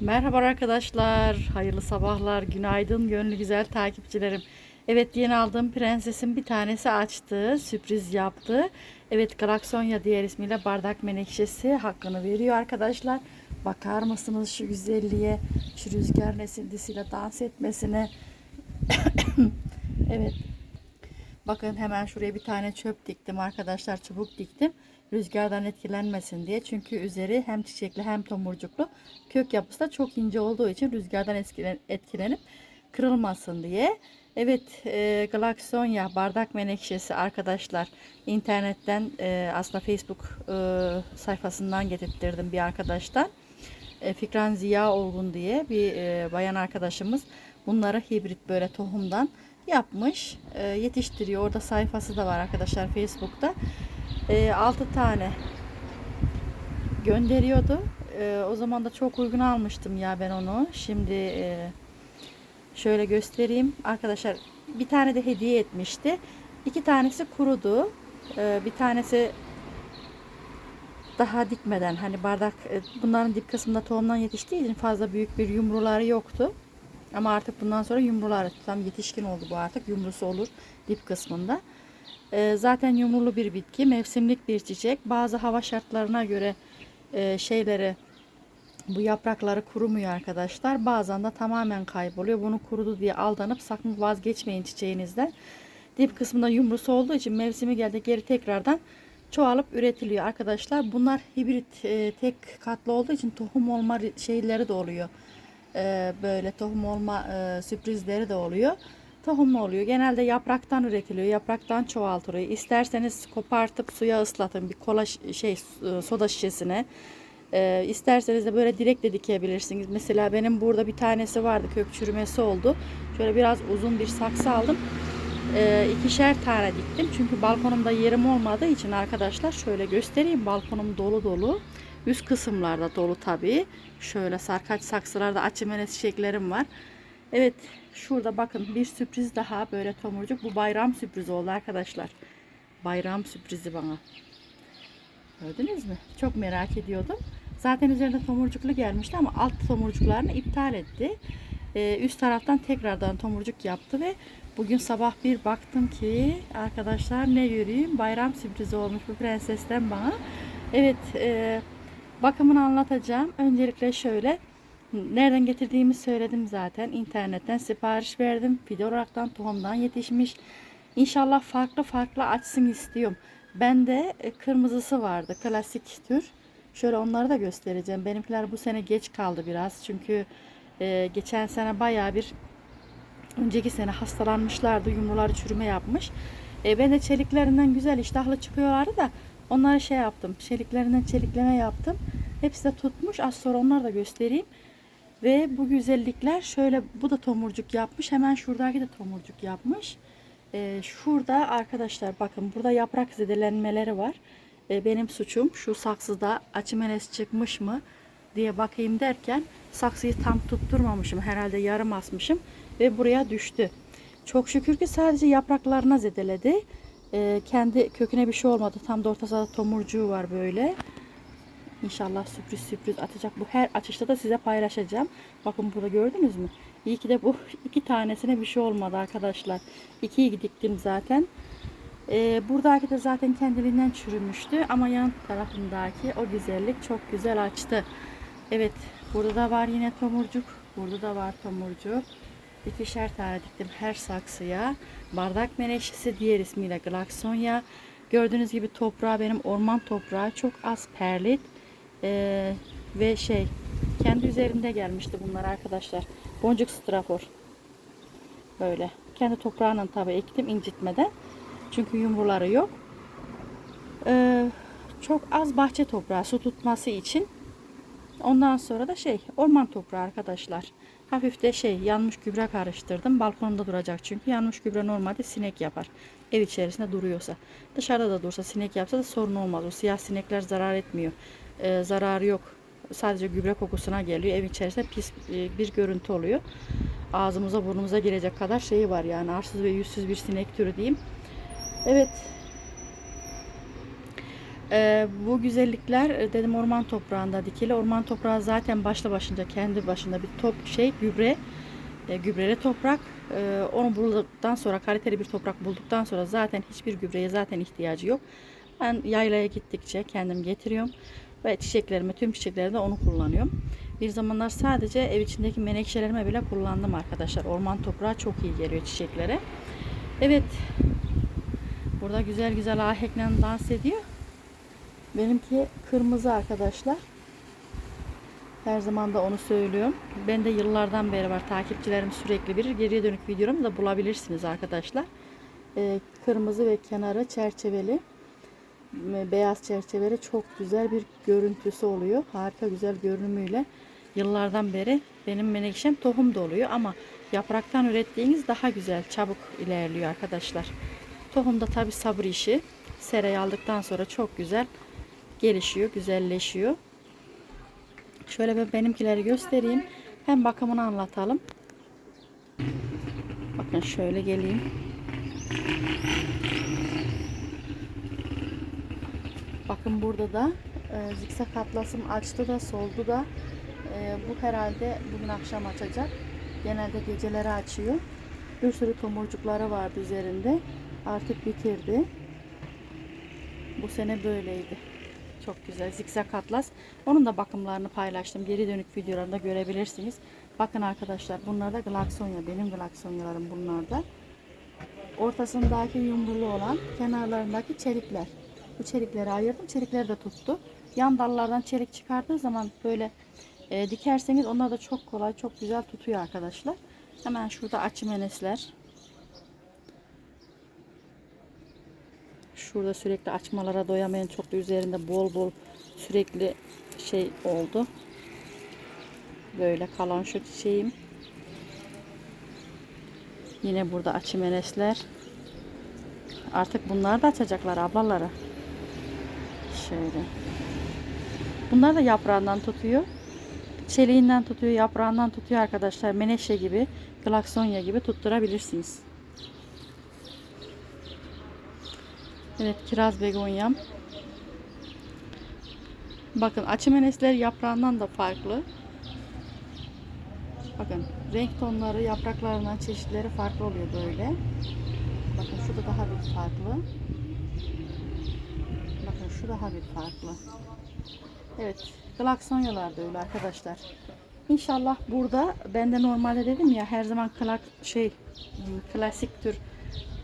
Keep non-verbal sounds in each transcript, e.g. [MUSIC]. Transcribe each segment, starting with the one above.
Merhaba arkadaşlar, hayırlı sabahlar, günaydın gönlü güzel takipçilerim. Evet yeni aldığım prensesin bir tanesi açtı, sürpriz yaptı. Evet Galaksonya diğer ismiyle bardak menekşesi hakkını veriyor arkadaşlar. Bakar mısınız şu güzelliğe, şu rüzgar esintisiyle dans etmesine. [COUGHS] evet Bakın hemen şuraya bir tane çöp diktim arkadaşlar. Çubuk diktim. Rüzgardan etkilenmesin diye. Çünkü üzeri hem çiçekli hem tomurcuklu. Kök yapısı da çok ince olduğu için rüzgardan etkilen- etkilenip kırılmasın diye. Evet e, Galaksonya bardak menekşesi arkadaşlar internetten e, aslında Facebook e, sayfasından getirttirdim bir arkadaştan. E, Fikran Ziya Olgun diye bir e, bayan arkadaşımız bunları hibrit böyle tohumdan yapmış, e, yetiştiriyor. Orada sayfası da var arkadaşlar Facebook'ta. E, 6 tane gönderiyordu. E, o zaman da çok uygun almıştım ya ben onu. Şimdi e, şöyle göstereyim. Arkadaşlar bir tane de hediye etmişti. İki tanesi kurudu. E, bir tanesi daha dikmeden hani bardak e, bunların dip kısmında tohumdan yetiştiği için fazla büyük bir yumruları yoktu. Ama artık bundan sonra yumrular tam yetişkin oldu bu artık yumrusu olur dip kısmında. E, zaten yumrulu bir bitki, mevsimlik bir çiçek. Bazı hava şartlarına göre e, şeyleri bu yaprakları kurumuyor arkadaşlar. Bazen de tamamen kayboluyor. Bunu kurudu diye aldanıp sakın vazgeçmeyin çiçeğinizden. Dip kısmında yumrusu olduğu için mevsimi geldi geri tekrardan çoğalıp üretiliyor arkadaşlar. Bunlar hibrit e, tek katlı olduğu için tohum olma ri- şeyleri de oluyor. E, böyle tohum olma e, sürprizleri de oluyor. Tohumlu oluyor. Genelde yapraktan üretiliyor. Yapraktan çoğaltılıyor. İsterseniz kopartıp suya ıslatın bir kola şey e, soda şişesine. E, isterseniz de böyle direkt de dikebilirsiniz. Mesela benim burada bir tanesi vardı. Kök çürümesi oldu. Şöyle biraz uzun bir saksı aldım e, ikişer tane diktim. Çünkü balkonumda yerim olmadığı için arkadaşlar şöyle göstereyim. Balkonum dolu dolu. Üst kısımlarda dolu tabii. Şöyle sarkaç saksılarda açımene çiçeklerim var. Evet şurada bakın bir sürpriz daha böyle tomurcuk. Bu bayram sürprizi oldu arkadaşlar. Bayram sürprizi bana. Gördünüz mü? Çok merak ediyordum. Zaten üzerinde tomurcuklu gelmişti ama alt tomurcuklarını iptal etti. Ee, üst taraftan tekrardan tomurcuk yaptı ve bugün sabah bir baktım ki arkadaşlar ne göreyim bayram sürprizi olmuş bu prensesten bana. Evet e, bakımını anlatacağım. Öncelikle şöyle nereden getirdiğimi söyledim zaten. İnternetten sipariş verdim. Fide tohumdan yetişmiş. İnşallah farklı farklı açsın istiyorum. Bende e, kırmızısı vardı. Klasik tür. Şöyle onları da göstereceğim. Benimkiler bu sene geç kaldı biraz. Çünkü e, geçen sene bayağı bir önceki sene hastalanmışlardı. Yumruları çürüme yapmış. E, ben de çeliklerinden güzel iştahlı çıkıyorlardı da onları şey yaptım. Çeliklerinden çelikleme yaptım. Hepsi de tutmuş. Az sonra onları da göstereyim. Ve bu güzellikler şöyle bu da tomurcuk yapmış. Hemen şuradaki de tomurcuk yapmış. Ee, şurada arkadaşlar bakın burada yaprak zedelenmeleri var. Ee, benim suçum şu saksıda açımenes çıkmış mı diye bakayım derken saksıyı tam tutturmamışım. Herhalde yarım asmışım ve buraya düştü. Çok şükür ki sadece yapraklarına zedeledi. Ee, kendi köküne bir şey olmadı. Tam da ortasında tomurcuğu var böyle. İnşallah sürpriz sürpriz atacak. Bu her açışta da size paylaşacağım. Bakın burada gördünüz mü? İyi ki de bu [LAUGHS] iki tanesine bir şey olmadı arkadaşlar. İkiyi diktim zaten. Ee, buradaki de zaten kendiliğinden çürümüştü. Ama yan tarafındaki o güzellik çok güzel açtı. Evet burada da var yine tomurcuk. Burada da var tomurcuk. İkişer tane diktim her saksıya. Bardak menekşesi diğer ismiyle Glaksonya. Gördüğünüz gibi toprağı benim orman toprağı çok az perlit. Ee, ve şey kendi üzerinde gelmişti bunlar arkadaşlar. Boncuk strafor. Böyle. Kendi toprağının tabi ektim incitmeden. Çünkü yumruları yok. Ee, çok az bahçe toprağı su tutması için. Ondan sonra da şey orman toprağı arkadaşlar. Hafif de şey yanmış gübre karıştırdım. Balkonda duracak çünkü yanmış gübre normalde sinek yapar. Ev içerisinde duruyorsa. Dışarıda da dursa sinek yapsa da sorun olmaz. O siyah sinekler zarar etmiyor. Ee, zararı yok. Sadece gübre kokusuna geliyor. Ev içerisinde pis e, bir görüntü oluyor. Ağzımıza burnumuza girecek kadar şeyi var yani arsız ve yüzsüz bir sinek türü diyeyim. Evet. Ee, bu güzellikler e, dedim orman toprağında dikili. Orman toprağı zaten başlı başınca kendi başında bir top şey gübre e, gübreli toprak. E, onu bulduktan sonra kaliteli bir toprak bulduktan sonra zaten hiçbir gübreye zaten ihtiyacı yok. Ben yaylaya gittikçe kendim getiriyorum ve çiçeklerime tüm çiçeklerimde onu kullanıyorum. Bir zamanlar sadece ev içindeki menekşelerime bile kullandım arkadaşlar. Orman toprağı çok iyi geliyor çiçeklere. Evet. Burada güzel güzel ahekle dans ediyor. Benimki kırmızı arkadaşlar. Her zaman da onu söylüyorum. Ben de yıllardan beri var. Takipçilerim sürekli bilir. Geriye dönük videomu da bulabilirsiniz arkadaşlar. Ee, kırmızı ve kenarı çerçeveli. Beyaz çerçeveli çok güzel bir görüntüsü oluyor. Harika güzel görünümüyle. Yıllardan beri benim menekşem tohum da oluyor ama yapraktan ürettiğiniz daha güzel, çabuk ilerliyor arkadaşlar. Tohum da tabi sabır işi. Serayı aldıktan sonra çok güzel gelişiyor, güzelleşiyor. Şöyle ben benimkileri göstereyim. Hem bakımını anlatalım. Bakın şöyle geleyim. Bakın burada da e, zikzak atlasım açtı da soldu da E, bu herhalde bugün akşam açacak. Genelde geceleri açıyor. Bir sürü tomurcukları vardı üzerinde. Artık bitirdi. Bu sene böyleydi. Çok güzel. Zikzak atlas. Onun da bakımlarını paylaştım. Geri dönük videolarında görebilirsiniz. Bakın arkadaşlar bunlar da glaksonya. Benim glaksonyalarım bunlarda. Ortasındaki yumrulu olan kenarlarındaki çelikler. Bu çelikleri ayırdım. Çelikleri de tuttu. Yan dallardan çelik çıkardığı zaman böyle e, dikerseniz onlar da çok kolay, çok güzel tutuyor arkadaşlar. Hemen şurada açımenesler. Şurada sürekli açmalara doyamayan çok da üzerinde bol bol sürekli şey oldu. Böyle kalan şu çiçeğim. Yine burada açımenesler. Artık bunlar da açacaklar ablaları. Şöyle. Bunlar da yaprağından tutuyor. Çeliğinden tutuyor, yaprağından tutuyor arkadaşlar. Menekşe gibi, glaksonya gibi tutturabilirsiniz. Evet, kiraz begonyam. Bakın açımenesler yaprağından da farklı. Bakın renk tonları, yapraklarından çeşitleri farklı oluyor böyle. Bakın şu da daha bir farklı. Şu daha bir farklı. Evet, glaksonyalar da öyle arkadaşlar. İnşallah burada ben de normalde dedim ya her zaman klak şey hmm, klasik tür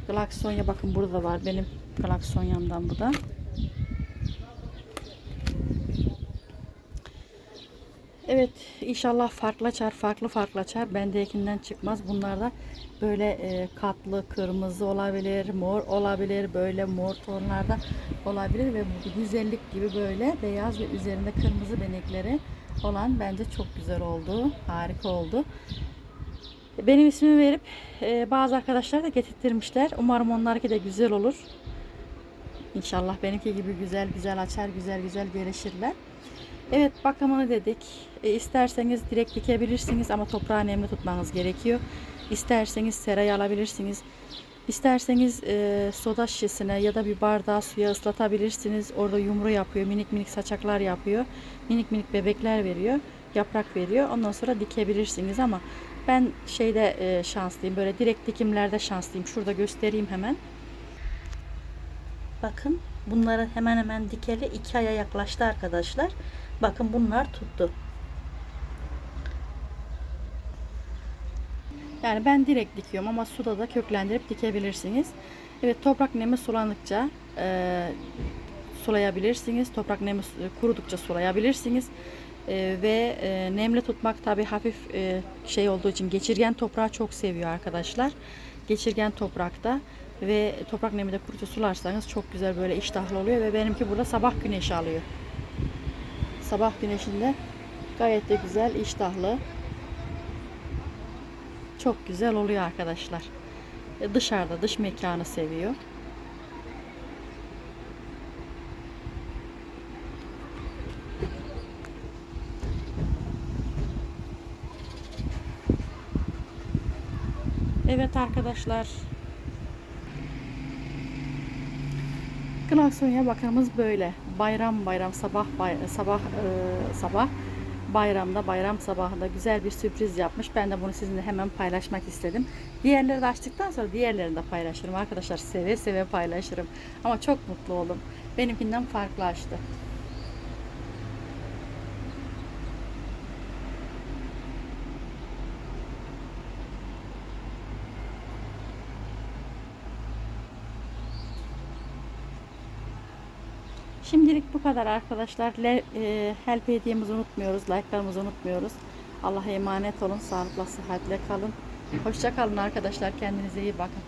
glaksonya bakın burada da var benim glaksonyamdan bu da. Evet inşallah farklı açar farklı farklı açar. Bendekinden çıkmaz. Bunlar da böyle e, katlı kırmızı olabilir mor olabilir böyle mor tonlarda olabilir ve bu güzellik gibi böyle beyaz ve üzerinde kırmızı benekleri olan bence çok güzel oldu harika oldu. Benim ismimi verip e, bazı arkadaşlar da getirtmişler umarım onlarki de güzel olur. İnşallah benimki gibi güzel güzel açar güzel güzel gelişirler Evet bakımını dedik. E, isterseniz direkt dikebilirsiniz ama toprağı nemli tutmanız gerekiyor. İsterseniz serayı alabilirsiniz. İsterseniz e, soda şişesine ya da bir bardağı suya ıslatabilirsiniz. Orada yumru yapıyor. Minik minik saçaklar yapıyor. Minik minik bebekler veriyor. Yaprak veriyor. Ondan sonra dikebilirsiniz ama ben şeyde e, şanslıyım. Böyle direkt dikimlerde şanslıyım. Şurada göstereyim hemen. Bakın bunları hemen hemen dikeli iki aya yaklaştı arkadaşlar. Bakın bunlar tuttu. Yani ben direkt dikiyorum ama suda da köklendirip dikebilirsiniz. Evet toprak nemi sulandıkça e, sulayabilirsiniz. Toprak nemi kurudukça sulayabilirsiniz. E, ve e, nemli tutmak tabi hafif e, şey olduğu için geçirgen toprağı çok seviyor arkadaşlar. Geçirgen toprakta ve toprak nemi de kurucu sularsanız çok güzel böyle iştahlı oluyor ve benimki burada sabah güneşi alıyor. Sabah güneşinde gayet de güzel iştahlı. Çok güzel oluyor arkadaşlar. E, dışarıda dış mekanı seviyor. Evet arkadaşlar Aksoy'a bakanımız böyle. Bayram bayram sabah bay, sabah e, sabah bayramda bayram sabahında güzel bir sürpriz yapmış. Ben de bunu sizinle hemen paylaşmak istedim. Diğerleri de açtıktan sonra diğerlerini de paylaşırım arkadaşlar. Seve seve paylaşırım. Ama çok mutlu oldum. Benimkinden farklı açtı. Şimdilik bu kadar arkadaşlar. Le, e, help hediyemizi unutmuyoruz. Like'larımızı unutmuyoruz. Allah'a emanet olun. Sağlıkla, sıhhatle kalın. Hoşça kalın arkadaşlar. Kendinize iyi bakın.